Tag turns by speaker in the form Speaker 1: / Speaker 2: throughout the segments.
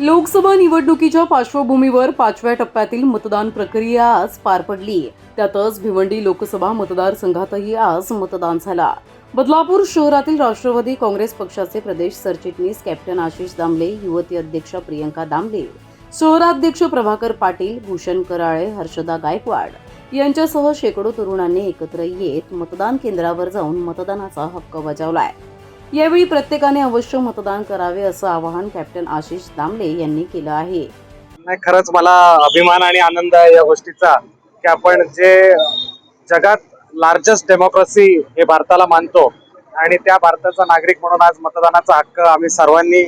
Speaker 1: लोकसभा निवडणुकीच्या पार्श्वभूमीवर पाचव्या टप्प्यातील मतदान प्रक्रिया आज पार पडली. त्यातच भिवंडी लोकसभा मतदारसंघातही आज मतदान झाला. बदलापूर शहरातील राष्ट्रवादी काँग्रेस पक्षाचे प्रदेश सरचिटणीस कॅप्टन आशिष दामले युवती अध्यक्ष प्रियंका दामले शहराध्यक्ष प्रभाकर पाटील भूषण कराळे हर्षदा गायकवाड यांच्यासह शेकडो तरुणांनी एकत्र येत मतदान केंद्रावर जाऊन मतदानाचा हक्क बजावला आहे यावेळी प्रत्येकाने अवश्य मतदान करावे असं आवाहन कॅप्टन आशिष दामले यांनी केलं आहे.
Speaker 2: नाही खरंच मला अभिमान आणि आनंद आहे या गोष्टीचा की आपण जे जगात लार्जेस्ट डेमोक्रेसी हे भारताला मानतो आणि त्या भारताचा नागरिक म्हणून आज मतदानाचा हक्क आम्ही सर्वांनी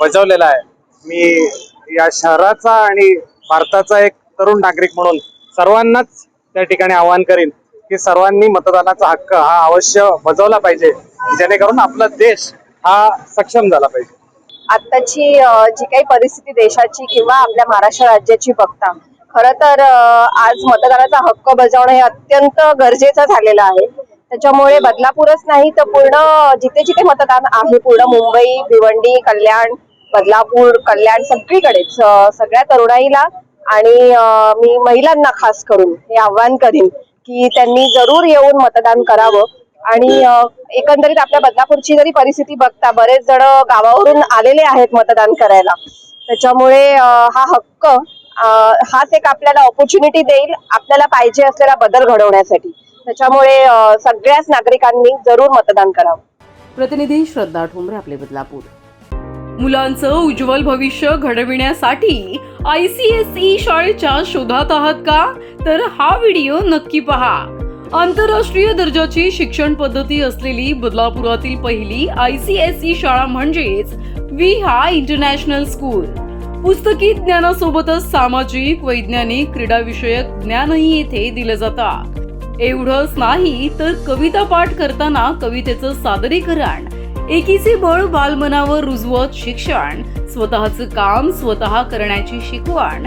Speaker 2: बजावलेला आहे. मी या शहराचा आणि भारताचा एक तरुण नागरिक म्हणून सर्वांनाच त्या ठिकाणी आवाहन करीन की सर्वांनी मतदानाचा हक्क हा अवश्य बजावला पाहिजे. जेणेकरून आपला देश हा सक्षम झाला पाहिजे.
Speaker 3: आत्ताची जी काही परिस्थिती देशाची किंवा आपल्या महाराष्ट्र राज्याची बघता खर तर आज मतदानाचा हक्क बजावणं हे अत्यंत गरजेचं झालेलं आहे. त्याच्यामुळे बदलापूरच नाही तर पूर्ण जिथे जिथे मतदान आहे पूर्ण मुंबई भिवंडी कल्याण बदलापूर कल्याण सगळीकडेच सगळ्या तरुणाईला आणि मी महिलांना खास करून हे आव्हान करीन की त्यांनी जरूर येऊन मतदान करावं. आणि एकंदरीत आपल्या बदलापूरची जरी परिस्थिती बघता बरेच जण गावावरून आलेले आहेत मतदान करायला. त्याच्यामुळे हा हक्क हाच एक आपल्याला ऑपॉर्च्युनिटी देईल आपल्याला पाहिजे असलेला बदल घडवण्यासाठी. त्याच्यामुळे सगळ्याच नागरिकांनी जरूर मतदान करावं.
Speaker 1: प्रतिनिधी श्रद्धा ठोंबरे आपले बदलापूर. मुलांचं उज्ज्वल भविष्य घडविण्यासाठी आय सी एस ई शाळेच्या शोधात आहात का? तर हा व्हिडिओ नक्की पहा. आंतरराष्ट्रीय दर्जाची शिक्षण पद्धती असलेली बदलापुरातील पहिली आय सी एस ई शाळा म्हणजेच विहा इंटरनॅशनल स्कूल. पुस्तकी ज्ञानासोबतच सामाजिक वैज्ञानिक क्रीडाविषयक ज्ञानही येथे दिलं जातं एवढंच नाही तर कविता पाठ करताना कवितेचं सादरीकरण एकीचे बळ बालमनावर रुजवत शिक्षण स्वतःचं काम स्वतः करण्याची शिकवण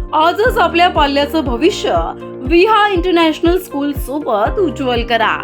Speaker 1: आजच आपल्या पाल्याचं भविष्य विहा इंटरनॅशनल स्कूल सोबत उज्ज्वल करा.